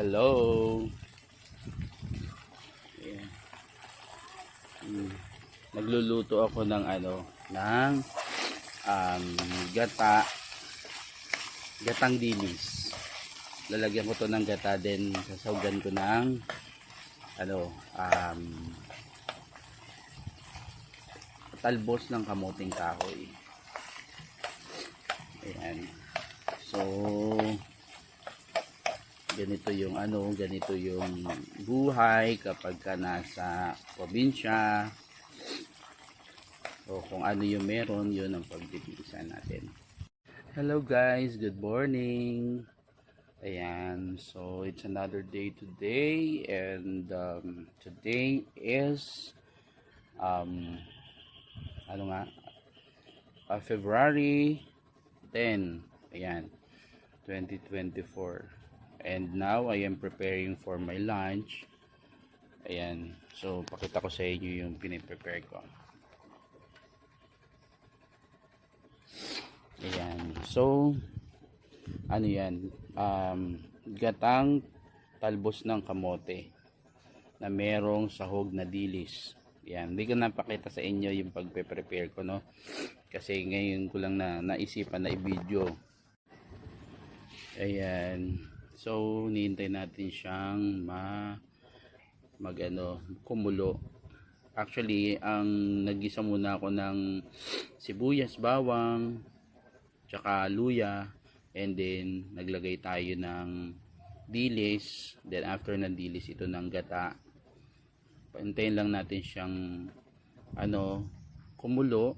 Hello. Ayan. Hmm. Nagluluto ako ng ano, ng um, gata, gatang dilis. Lalagyan ko to ng gata din, sasawagan ko ng ano, um, talbos ng kamuting kahoy. Ayan. So, ganito yung ano, ganito yung buhay kapag ka nasa probinsya. O kung ano yung meron, yun ang pagtitiisan natin. Hello guys, good morning. Ayan, so it's another day today and um, today is um, ano nga, uh, February 10, ayan, 2024. And now I am preparing for my lunch. Ayan. So, pakita ko sa inyo yung piniprepare ko. Ayan. So, ano yan? Um, gatang talbos ng kamote na merong sahog na dilis. Yan, hindi ko napakita sa inyo yung pagpe-prepare ko, no? Kasi ngayon ko lang na naisipan na i-video. Ayan. So, nihintay natin siyang ma magano kumulo. Actually, ang nagisa muna ako ng sibuyas, bawang, tsaka luya, and then naglagay tayo ng dilis. Then after ng dilis, ito ng gata. Pantayin lang natin siyang ano kumulo.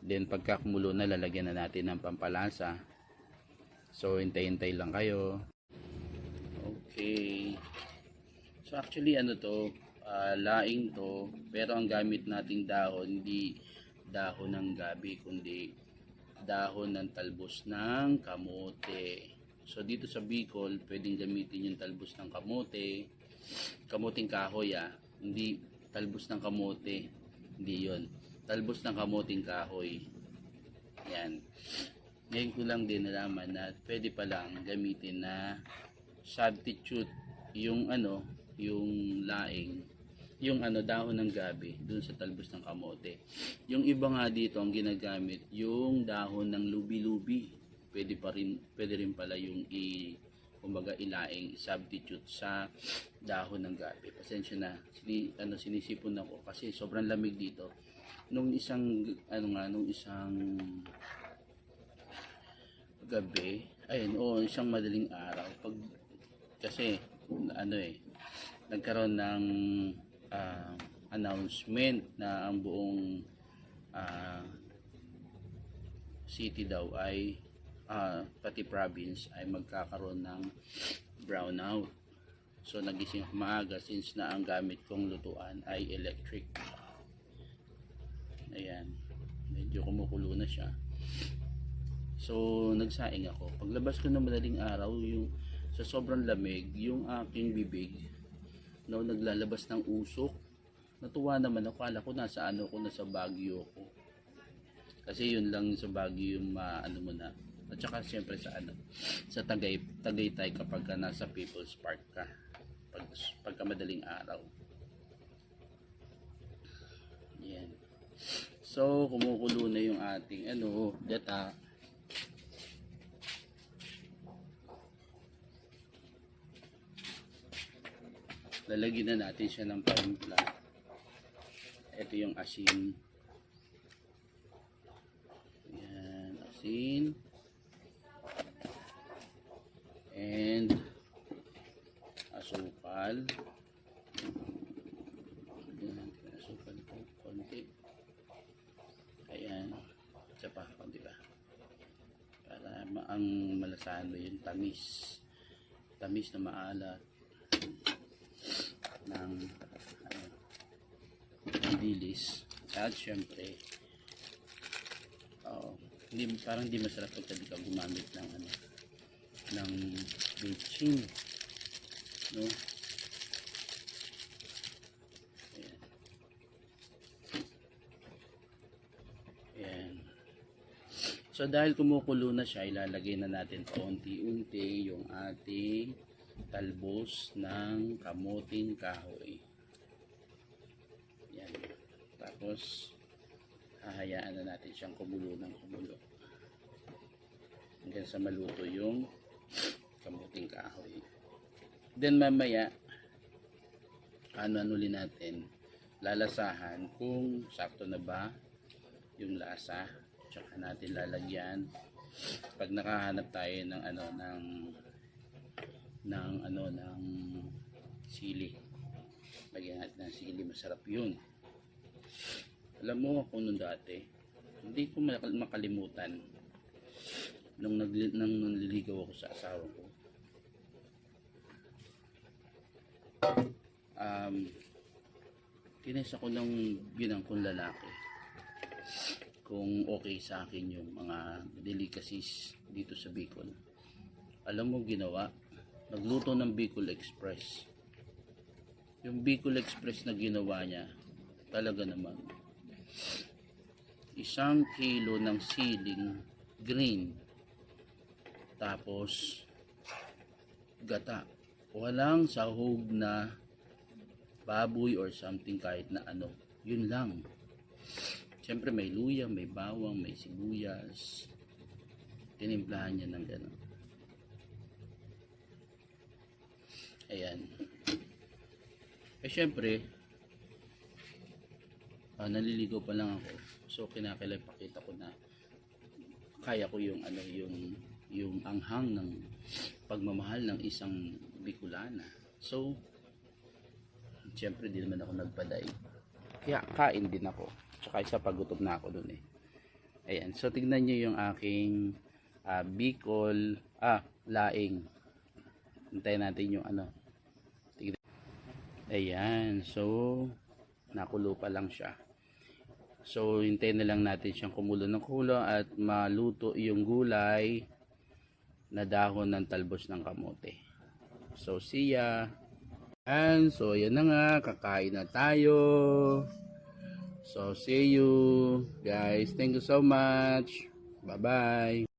Then pagka kumulo na, lalagyan na natin ng pampalasa. So, hintay-hintay lang kayo. Okay. So, actually, ano to, ah, laing to, pero ang gamit nating dahon, hindi dahon ng gabi, kundi dahon ng talbos ng kamote. So, dito sa Bicol, pwedeng gamitin yung talbos ng kamote, kamuting kahoy ah, hindi talbos ng kamote, hindi yon talbos ng kamuting kahoy. Yan. Ngayon ko lang din nalaman na pwede pa lang gamitin na substitute yung ano, yung laing, yung ano dahon ng gabi dun sa talbos ng kamote. Yung iba nga dito ang ginagamit yung dahon ng lubi-lubi. Pwede pa rin pwede rin pala yung i kumbaga ilaing substitute sa dahon ng gabi. Pasensya na, sini, ano sinisipon ako kasi sobrang lamig dito. Nung isang ano nga nung isang gabi, ayun, o isang madaling araw, pag, kasi, ano eh, nagkaroon ng ah, announcement na ang buong ah, city daw ay, ah, pati province ay magkakaroon ng brownout. So, nagising maaga since na ang gamit kong lutuan ay electric. Ayan. Medyo kumukulo na siya. So, nagsaing ako. Paglabas ko ng madaling araw, yung sa sobrang lamig, yung aking bibig, no, naglalabas ng usok. Natuwa naman ako. Kala ko nasa ano ko, nasa Baguio ko. Kasi yun lang sa Baguio yung ma, ano mo na. At saka siyempre sa ano, sa Tagay, Tagaytay kapag ka nasa People's Park ka. Pag, pagka madaling araw. Yan. So, kumukulo na yung ating ano, data. Lalagyan na natin siya ng parimpla ito yung asin. Yan asin. And asukal. Ng asukal po konti. Ayan isa pa konti pa. Para ma- ang malasano yung tamis. Tamis na maalat ng ano, ng dilis at syempre oh, hindi parang hindi masarap di ka gumamit ng ano ng bitchin no? Ayan. So dahil kumukulo na siya ilalagay na natin paunti-unti yung ating talbos ng kamuting kahoy. Yan. Tapos, hahayaan na natin siyang kumulo ng kumulo. Hanggang sa maluto yung kamuting kahoy. Then mamaya, ano-ano ulit natin, lalasahan kung sakto na ba yung lasa. Tsaka natin lalagyan pag nakahanap tayo ng ano ng ng ano ng sili. Lagyan natin ng sili, masarap 'yun. Alam mo ako nung dati, hindi ko makal- makalimutan nung nag nang naliligaw ako sa asawa ko. Um, kinesa ko ng ginang kong lalaki kung okay sa akin yung mga delicacies dito sa Bicol. Alam mo ginawa, nagluto ng Bicol Express. Yung Bicol Express na ginawa niya, talaga naman, isang kilo ng siling green, tapos gata. Walang sahog na baboy or something kahit na ano. Yun lang. Siyempre may luya, may bawang, may sibuyas. Tinimplahan niya ng gano'n. Ayan. Eh siyempre, ah, naliligaw pa lang ako. So kinakailangan pakita ko na kaya ko yung ano yung yung anghang ng pagmamahal ng isang Bicolana. So siyempre di naman ako nagpaday. Kaya kain din ako. Tsaka isa pagutom na ako dun eh. Ayan. So tignan nyo yung aking ah, Bicol, ah, laing. Hintayin natin yung ano. Ayan. So, nakulo pa lang siya. So, hintayin na lang natin siyang kumulo ng kulo at maluto yung gulay na dahon ng talbos ng kamote. So, see ya! And so, yan na nga, kakain na tayo. So, see you guys. Thank you so much. Bye-bye.